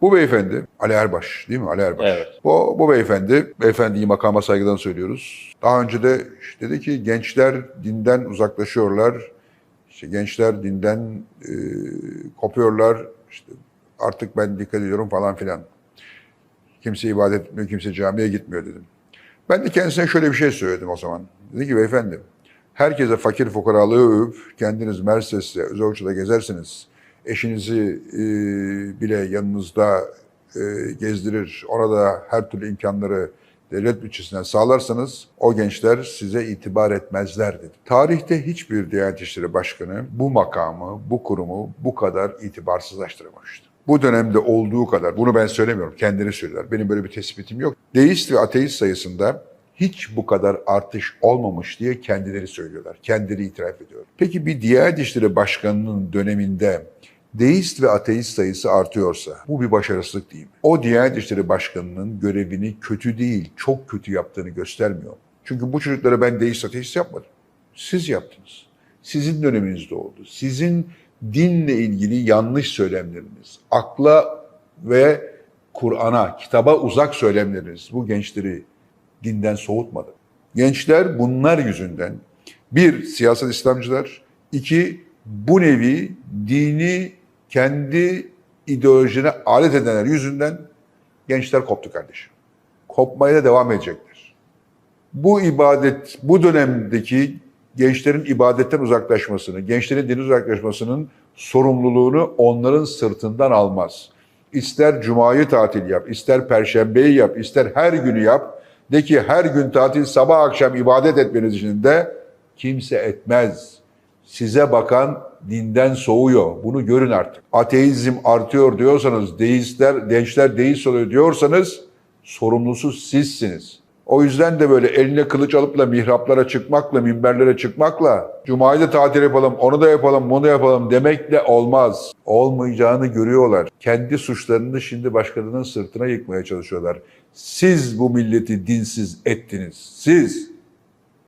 Bu beyefendi, Ali Erbaş değil mi? Ali Erbaş. Evet. Bu, bu beyefendi, beyefendiyi makama saygıdan söylüyoruz. Daha önce de işte dedi ki gençler dinden uzaklaşıyorlar. İşte gençler dinden e, kopuyorlar. İşte artık ben dikkat ediyorum falan filan. Kimse ibadet etmiyor, kimse camiye gitmiyor dedim. Ben de kendisine şöyle bir şey söyledim o zaman. Dedi ki beyefendi, herkese fakir fukaralığı övüp kendiniz Mercedes'le özel uçuda gezersiniz. Eşinizi e, bile yanınızda e, gezdirir, orada her türlü imkanları devlet bütçesinden sağlarsanız o gençler size itibar etmezler dedi. Tarihte hiçbir Diyanet İşleri Başkanı bu makamı, bu kurumu bu kadar itibarsızlaştıramamıştı. Bu dönemde olduğu kadar, bunu ben söylemiyorum, kendileri söylüyorlar. Benim böyle bir tespitim yok. Deist ve ateist sayısında hiç bu kadar artış olmamış diye kendileri söylüyorlar. Kendileri itiraf ediyor. Peki bir Diyanet İşleri Başkanı'nın döneminde deist ve ateist sayısı artıyorsa bu bir başarısızlık değil mi? O Diyanet İşleri Başkanı'nın görevini kötü değil, çok kötü yaptığını göstermiyor. Çünkü bu çocuklara ben deist ateist yapmadım. Siz yaptınız. Sizin döneminizde oldu. Sizin dinle ilgili yanlış söylemleriniz, akla ve Kur'an'a, kitaba uzak söylemleriniz bu gençleri dinden soğutmadı. Gençler bunlar yüzünden bir, siyasal İslamcılar, iki, bu nevi dini kendi ideolojine alet edenler yüzünden gençler koptu kardeşim. Kopmaya da devam edecekler. Bu ibadet, bu dönemdeki gençlerin ibadetten uzaklaşmasını, gençlerin din uzaklaşmasının sorumluluğunu onların sırtından almaz. İster cumayı tatil yap, ister perşembeyi yap, ister her günü yap. De ki her gün tatil sabah akşam ibadet etmeniz için de kimse etmez. Size bakan dinden soğuyor. Bunu görün artık. Ateizm artıyor diyorsanız, deistler, gençler deist oluyor diyorsanız sorumlusu sizsiniz. O yüzden de böyle eline kılıç alıp da mihraplara çıkmakla, minberlere çıkmakla, Cuma'yı da tatil yapalım, onu da yapalım, bunu da yapalım demekle olmaz. Olmayacağını görüyorlar. Kendi suçlarını şimdi başkalarının sırtına yıkmaya çalışıyorlar. Siz bu milleti dinsiz ettiniz. Siz.